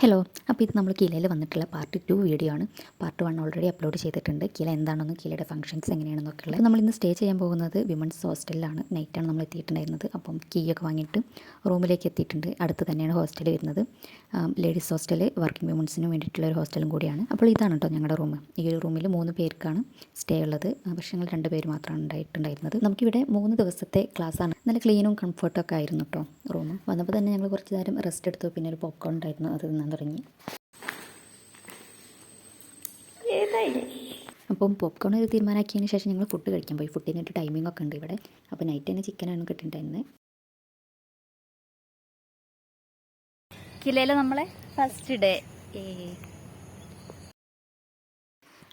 Hello അപ്പോൾ ഇത് നമ്മൾ കിലയിൽ വന്നിട്ടുള്ള പാർട്ട് ടു വീഡിയോ ആണ്. പാർട്ട് വൺ ഓൾറെഡി അപ്ലോഡ് ചെയ്തിട്ടുണ്ട്. കില എന്താണെന്ന് കിലയുടെ ഫംഗ്ഷൻസ് എങ്ങനെയാണെന്നൊക്കെ ഉള്ളത് നമ്മൾ ഇന്ന് സ്റ്റേ ചെയ്യാൻ പോകുന്നത് വിമൻസ് ഹോസ്റ്റലിലാണ് നൈറ്റാണ് നമ്മൾ എത്തിയിട്ടുണ്ടായിരുന്നത്. അപ്പം കീ ഒക്കെ വാങ്ങിയിട്ട് റൂമിലേക്ക് എത്തിയിട്ടുണ്ട്. അടുത്ത് തന്നെയാണ് ഹോസ്റ്റൽ വരുന്നത്. ലേഡീസ് ഹോസ്റ്റൽ വർക്കിംഗ് വിമൻസിന് വേണ്ടിയിട്ടുള്ള ഒരു ഹോസ്റ്റലും കൂടിയാണ്. അപ്പോൾ ഇതാണ് കേട്ടോ ഞങ്ങളുടെ റൂം ഈ ഒരു റൂമിൽ മൂന്ന് പേർക്കാണ് സ്റ്റേ ഉള്ളത്. പക്ഷേ ഞങ്ങൾ രണ്ട് പേര് മാത്രമാണ് ഉണ്ടായിട്ടുണ്ടായിരുന്നത്. നമുക്കിവിടെ മൂന്ന് ദിവസത്തെ ക്ലാസ്സാണ് നല്ല ക്ലീനും കംഫർട്ടൊക്കെ ആയിരുന്നു കേട്ടോ റൂം വന്നപ്പോൾ തന്നെ ഞങ്ങൾ കുറച്ച് നേരം റെസ്റ്റ് എടുത്തു. പിന്നെ ഒരു പോപ്കോൺ ഉണ്ടായിരുന്നു. അത് തിന്നാൻ തുടങ്ങി. അപ്പം പോപ്കോൺ ഒരു തീരുമാനമാക്കിയതിന് ശേഷം ഞങ്ങൾ ഫുഡ് കഴിക്കാൻ പോയി. ഫുഡിന് ഒരു ടൈമിംഗ് ഒക്കെ ഉണ്ട് ഇവിടെ. അപ്പോൾ നൈറ്റ് തന്നെ ചിക്കനാണ് കിട്ടിയിട്ടുണ്ടായിരുന്നത് കിലയിലെ നമ്മളെ ഫസ്റ്റ് ഡേ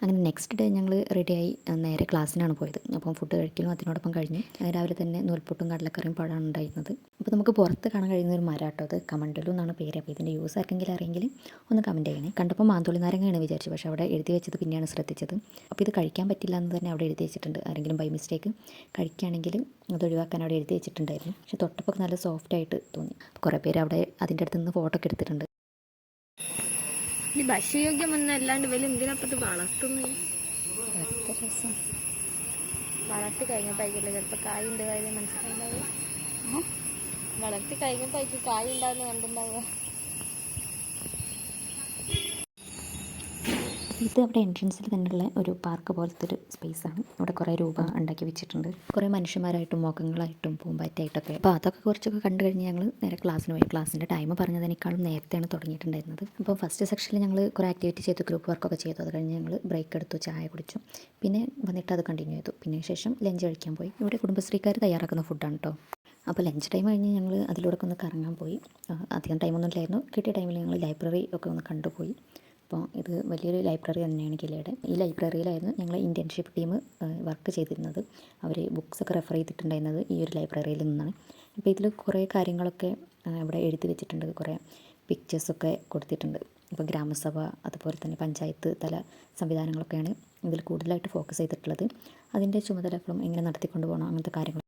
അങ്ങനെ നെക്സ്റ്റ് ഡേ ഞങ്ങൾ റെഡിയായി നേരെ ക്ലാസ്സിനാണ് പോയത്. അപ്പം ഫുഡ് കഴിക്കലും അതിനോടൊപ്പം കഴിഞ്ഞ് രാവിലെ തന്നെ നൂൽപ്പൊട്ടും കടലക്കറിയും പഴമാണ് ഉണ്ടായിരുന്നത്. അപ്പോൾ നമുക്ക് പുറത്ത് കാണാൻ കഴിയുന്ന ഒരു മരം കേട്ടോ അത്? കമണ്ടലു എന്നാണ് പേര്. അപ്പോൾ ഇതിന്റെ യൂസ് ആർക്കെങ്കിലും അറിയെങ്കിൽ ഒന്ന് കമന്റ് ചെയ്യണേ. കണ്ടപ്പോൾ മാന്തോളി നാരങ്ങയാണ് വിചാരിച്ചു പക്ഷേ അവിടെ എഴുതി വെച്ചത് പിന്നെയാണ് ശ്രദ്ധിച്ചത്. അപ്പോൾ ഇത് കഴിക്കാൻ പറ്റില്ല എന്ന് തന്നെ അവിടെ എഴുതി വെച്ചിട്ടുണ്ട്. ആരെങ്കിലും ബൈ മിസ്റ്റേക്ക് കഴിക്കുകയാണെങ്കിൽ അത് ഒഴിവാക്കാൻ അവിടെ എഴുതി വെച്ചിട്ടുണ്ടായിരുന്നു. പക്ഷേ തൊട്ടപ്പോൾ നല്ല സോഫ്റ്റ് ആയിട്ട് തോന്നി. കുറേ പേര് അവിടെ അതിന്റെ അടുത്ത് നിന്ന് ഫോട്ടോ ഒക്കെ എടുത്തിട്ടുണ്ട്. ഇത് ഭക്ഷ്യയോഗ്യമൊന്നും അല്ലാണ്ട് വലിയ എന്തിനപ്പത് വളർത്തുന്നു? വളർത്തി കഴിഞ്ഞപ്പോഴേക്കല്ലേ ചിലപ്പോൾ കായ് ഉണ്ട് കാര്യം മനസ്സിലാവുക വളർത്തി കഴിഞ്ഞപ്പോഴേക്ക് കായ് ഉണ്ടാവുന്ന കണ്ടുണ്ടാവുക. ഇത് അവിടെ എൻട്രൻസിൽ തന്നെയുള്ള ഒരു പാർക്ക് പോലത്തെ ഒരു സ്പേസാണ് ഇവിടെ കുറേ രൂപ ഉണ്ടാക്കി വെച്ചിട്ടുണ്ട്. കുറേ മനുഷ്യന്മാരായിട്ടും മുഖങ്ങളായിട്ടും പൂമ്പാറ്റായിട്ടൊക്കെ അപ്പോൾ അതൊക്കെ കുറച്ചൊക്കെ കണ്ടു കഴിഞ്ഞ് ഞങ്ങൾ നേരെ ക്ലാസ്സിന് പോയി. ക്ലാസ്സിന്റെ ടൈം പറഞ്ഞതിനേക്കാളും നേരത്തെയാണ് തുടങ്ങിയിട്ടുണ്ടായിരുന്നത്. അപ്പോൾ ഫസ്റ്റ് സെക്ഷനിൽ ഞങ്ങൾ കുറേ ആക്ടിവിറ്റി ചെയ്തു. ഗ്രൂപ്പ് വർക്കൊക്കെ ചെയ്തു. അത് കഴിഞ്ഞ് ഞങ്ങൾ ബ്രേക്ക് എടുത്തു. ചായ കുടിച്ചു. പിന്നെ വന്നിട്ട് അത് കണ്ടിന്യൂ ചെയ്തു. പിന്നെ ശേഷം ലഞ്ച് കഴിക്കാൻ പോയി. ഇവിടെ കുടുംബശ്രീക്കാർ തയ്യാറാക്കുന്ന ഫുഡാണ് കേട്ടോ അപ്പോൾ ലഞ്ച് ടൈം കഴിഞ്ഞ് ഞങ്ങൾ അതിലൂടെ ഒന്ന് കറങ്ങാൻ പോയി. അധികം ടൈമൊന്നും ഇല്ലായിരുന്നു. കിട്ടിയ ടൈമിൽ ഞങ്ങൾ ലൈബ്രറി ഒക്കെ ഒന്ന് കണ്ടുപോയി. അപ്പോൾ ഇത് വലിയൊരു ലൈബ്രറി തന്നെയാണ് കിലയുടെ. ഈ ലൈബ്രറിയിലായിരുന്നു ഞങ്ങൾ ഇന്റേൺഷിപ്പ് ടീം വർക്ക് ചെയ്തിരുന്നത്. അവർ ബുക്സൊക്കെ റെഫർ ചെയ്തിട്ടുണ്ടായിരുന്നത് ഈ ഒരു ലൈബ്രറിയിൽ നിന്നാണ്. അപ്പോൾ ഇതിൽ കുറേ കാര്യങ്ങളൊക്കെ ഇവിടെ എഴുതി വെച്ചിട്ടുണ്ട്. കുറേ പിക്ചേഴ്സൊക്കെ കൊടുത്തിട്ടുണ്ട്. ഇപ്പോൾ ഗ്രാമസഭ അതുപോലെ തന്നെ പഞ്ചായത്ത് തല സംവിധാനങ്ങളൊക്കെയാണ് ഇതിൽ കൂടുതലായിട്ട് ഫോക്കസ് ചെയ്തിട്ടുള്ളത്. അതിന്റെ ചുമതലകളും എങ്ങനെ നടത്തിക്കൊണ്ട് പോകണം അങ്ങനത്തെ കാര്യങ്ങൾ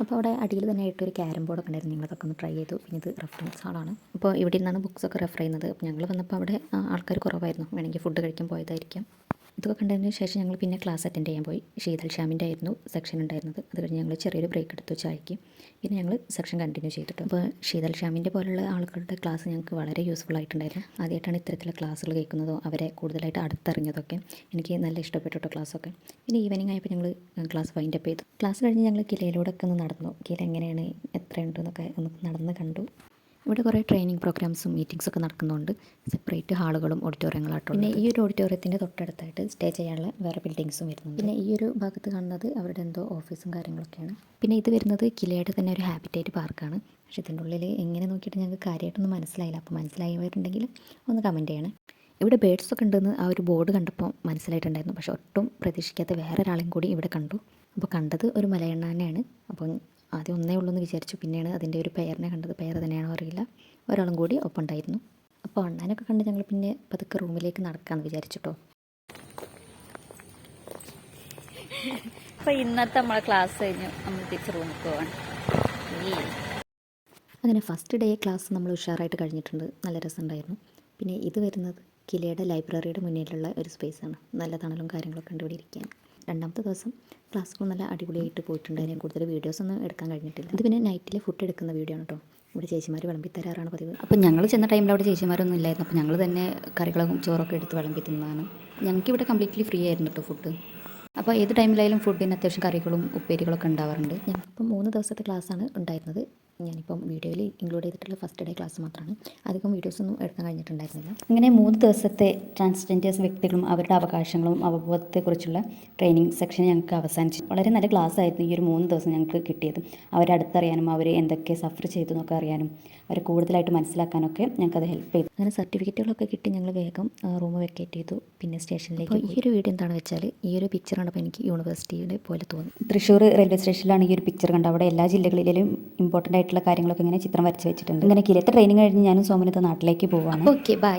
അപ്പോൾ അവിടെ അടിയിൽ തന്നെ ആയിട്ട് ഒരു ക്യാരം ബോർഡൊക്കെ ഉണ്ടായിരുന്നു. ഞങ്ങളതൊക്കെ ഒന്ന് ട്രൈ ചെയ്തു. പിന്നെ ഇത് റെഫറൻസ് ഹാളാണ് അപ്പോൾ ഇവിടെ നിന്നാണ് ബുക്സൊക്കെ റെഫർ ചെയ്യുന്നത്. അപ്പോൾ ഞങ്ങൾ വന്നപ്പോൾ അവിടെ ആൾക്കാർ കുറവായിരുന്നു. വേണമെങ്കിൽ ഫുഡ് കഴിക്കാൻ പോയതായിരിക്കാം. ഇതൊക്കെ കണ്ടതിന് ശേഷം ഞങ്ങൾ പിന്നെ ക്ലാസ് അറ്റൻഡ് ചെയ്യാൻ പോയി. ശീതൽ ഷാമിന്റെ ആയിരുന്നു സെക്ഷൻ ഉണ്ടായിരുന്നത്. അത് കഴിഞ്ഞ് ഞങ്ങൾ ചെറിയൊരു ബ്രേക്ക് എടുത്തു ചായക്ക്. പിന്നെ ഞങ്ങൾ സെക്ഷൻ കണ്ടിന്യൂ ചെയ്തിട്ടു. അപ്പോൾ ശീതൽ ഷാമിന്റെ പോലുള്ള ആളുകളുടെ ക്ലാസ് ഞങ്ങൾക്ക് വളരെ യൂസ്ഫുൾ ആയിട്ടുണ്ടായിരുന്നു. ആദ്യമായിട്ടാണ് ഇത്തരത്തിലുള്ള ക്ലാസ്സുകൾ കേൾക്കുന്നതോ അവരെ കൂടുതലായിട്ട് അടുത്തറിഞ്ഞതൊക്കെ എനിക്ക് നല്ല ഇഷ്ടപ്പെട്ടിട്ട് ക്ലാസ്സൊക്കെ പിന്നെ ഈവനിങ് ആയപ്പോൾ ഞങ്ങൾ ക്ലാസ് വൈൻഡ് അപ്പ് ചെയ്തു. ക്ലാസ് കഴിഞ്ഞ് ഞങ്ങൾ കിലയിലൂടെ ഒക്കെ ഒന്ന് നടന്നു. കില എങ്ങനെയാണ് എത്രയുണ്ടെന്നൊക്കെ ഒന്ന് നടന്ന് കണ്ടു. ഇവിടെ കുറേ ട്രെയിനിങ് പ്രോഗ്രാംസും മീറ്റിംഗ്സും ഒക്കെ നടക്കുന്നുണ്ട്. സെപ്പറേറ്റ് ഹാളുകളും ഓഡിറ്റോറിയങ്ങളായിട്ടും പിന്നെ ഈ ഒരു ഓഡിറ്റോറിയത്തിന്റെ തൊട്ടടുത്തായിട്ട് സ്റ്റേ ചെയ്യാനുള്ള വേറെ ബിൽഡിങ്സും വരുന്നുണ്ട്. പിന്നെ ഈ ഒരു ഭാഗത്ത് കാണുന്നത് അവരുടെ എന്തോ ഓഫീസും കാര്യങ്ങളൊക്കെയാണ്. പിന്നെ ഇത് വരുന്നത് കിലയുടെ തന്നെ ഒരു ഹാബിറ്റേറ്റ് പാർക്കാണ് പക്ഷേ ഇതിന്റെ ഉള്ളിൽ എങ്ങനെ നോക്കിയിട്ട് ഞങ്ങൾക്ക് കാര്യമായിട്ടൊന്നും മനസ്സിലായില്ല. അപ്പോൾ മനസ്സിലായവരുണ്ടെങ്കിൽ ഒന്ന് കമന്റ് ചെയ്യണേ. ഇവിടെ ബേഡ്സ് ഒക്കെ ഉണ്ടെന്ന് ആ ഒരു ബോർഡ് കണ്ടപ്പോൾ മനസ്സിലായിട്ടുണ്ടായിരുന്നു. പക്ഷെ ഒട്ടും പ്രതീക്ഷിക്കാത്ത വേറെ ഒരാളെയും കൂടി ഇവിടെ കണ്ടു. അപ്പോൾ കണ്ടത് ഒരു മലയണ്ണാനെയാണ്. അപ്പം ആദ്യം ഒന്നേ ഉള്ളൂ എന്ന് വിചാരിച്ചു. പിന്നെയാണ് അതിന്റെ ഒരു പേരിനെ കണ്ടത് പേര് തന്നെയാണോ അറിയില്ല. ഒരാളും കൂടി ഒപ്പം ഉണ്ടായിരുന്നു അപ്പോൾ അണ്ണാനൊക്കെ കണ്ട് ഞങ്ങൾ പിന്നെ പതുക്കെ റൂമിലേക്ക് നടക്കാമെന്ന് വിചാരിച്ചിട്ടോ. അപ്പോൾ ഇന്നത്തെ നമ്മളെ ക്ലാസ് കഴിഞ്ഞു നമ്മൾ തിരിച്ച് റൂമിൽ പോവാണ്. അങ്ങനെ ഫസ്റ്റ് ഡേ ക്ലാസ് നമ്മൾ ഉഷാറായിട്ട് കഴിഞ്ഞിട്ടുണ്ട്. നല്ല രസമുണ്ടായിരുന്നു. പിന്നെ ഇത് വരുന്നത് കിലയുടെ ലൈബ്രറിയുടെ മുന്നിലുള്ള ഒരു സ്പേസാണ്. നല്ല തണലും കാര്യങ്ങളൊക്കെ ഉണ്ട് ഇവിടെ ഇരിക്കാൻ. രണ്ടാമത്തെ ദിവസം ക്ലാസ് ക്ലാസ്സുകൾ നല്ല അടിപൊളിയായിട്ട് പോയിട്ടുണ്ട്. കൂടുതൽ വീഡിയോസ് ഒന്നും എടുക്കാൻ കഴിഞ്ഞിട്ടില്ല. ഇത് പിന്നെ നൈറ്റിലെ ഫുഡ് എടുക്കുന്ന വീഡിയോ ആണ് കേട്ടോ ഇവിടെ ചേച്ചിമാർ വിളമ്പി തരാറാണ് പതിവ്. അപ്പോൾ ഞങ്ങൾ ചെന്ന ടൈമിൽ അവിടെ ചേച്ചിമാരൊന്നും ഇല്ലായിരുന്നു. അപ്പോൾ ഞങ്ങൾ തന്നെ കറികളും ചോറൊക്കെ എടുത്ത് വിളമ്പി തിന്നതാണ്. ഞങ്ങൾക്ക് ഇവിടെ കംപ്ലീറ്റ്ലി ഫ്രീ ആയിരുന്നു കേട്ടോ ഫുഡ് അപ്പോൾ ഏത് ടൈമിലായാലും ഫുഡിന് അത്യാവശ്യം കറികളും ഉപ്പേരികളൊക്കെ ഉണ്ടാവാറുണ്ട്. ഞങ്ങൾക്കിപ്പോൾ മൂന്ന് ദിവസത്തെ ക്ലാസ്സാണ് ഉണ്ടായിരുന്നത്. ഞാനിപ്പം വീഡിയോയിൽ ഇൻക്ലൂഡ് ചെയ്തിട്ടുള്ള ഫസ്റ്റ് ഡേ ക്ലാസ് മാത്രമാണ് അധികം വീഡിയോസൊന്നും എടുക്കാൻ കഴിഞ്ഞിട്ടുണ്ടായിരുന്നില്ല. അങ്ങനെ മൂന്ന് ദിവസത്തെ ട്രാൻസ്ജെൻഡേഴ്സ് വ്യക്തികളും അവരുടെ അവകാശങ്ങളും അവബോധത്തെക്കുറിച്ചുള്ള ട്രെയിനിങ് സെക്ഷൻ ഞങ്ങൾക്ക് അവസാനിച്ചു. വളരെ നല്ല ക്ലാസ് ആയിരുന്നു ഈ ഒരു മൂന്ന് ദിവസം ഞങ്ങൾക്ക് കിട്ടിയത്. അവരെ അടുത്തറിയാനും അവർ എന്തൊക്കെ സഫർ ചെയ്തു എന്നൊക്കെ അറിയാനും അവരെ കൂടുതലായിട്ട് മനസ്സിലാക്കാനൊക്കെ ഞങ്ങൾക്ക് അത് ഹെൽപ്പ് ചെയ്തു. അങ്ങനെ സർട്ടിഫിക്കറ്റുകളൊക്കെ കിട്ടി ഞങ്ങൾ വേഗം റൂം വെക്കേറ്റ് ചെയ്തു. പിന്നെ സ്റ്റേഷനിലേക്ക് ഈ ഒരു വീഡിയോ എന്താണെന്ന് വെച്ചാൽ ഈ ഒരു പിക്ചർ കണ്ടപ്പോൾ എനിക്ക് യൂണിവേഴ്സിറ്റിയുടെ പോലെ തോന്നി. തൃശ്ശൂർ റെയിൽവേ സ്റ്റേഷനിലാണ് ഈ ഒരു പിക്ചർ കണ്ടത്. അവിടെ എല്ലാ ജില്ലകളിലും ഇമ്പോർട്ടന്റ് ആയിട്ടുള്ള കാര്യങ്ങളൊക്കെ ഇങ്ങനെ ചിത്രം വരച്ച് വെച്ചിട്ടുണ്ട്. ഇങ്ങനെ കിലത്തെ ട്രെയിനിങ് കഴിഞ്ഞ് ഞാനും സോമനത്തെ നാട്ടിലേക്ക് പോവാണ്. Okay bye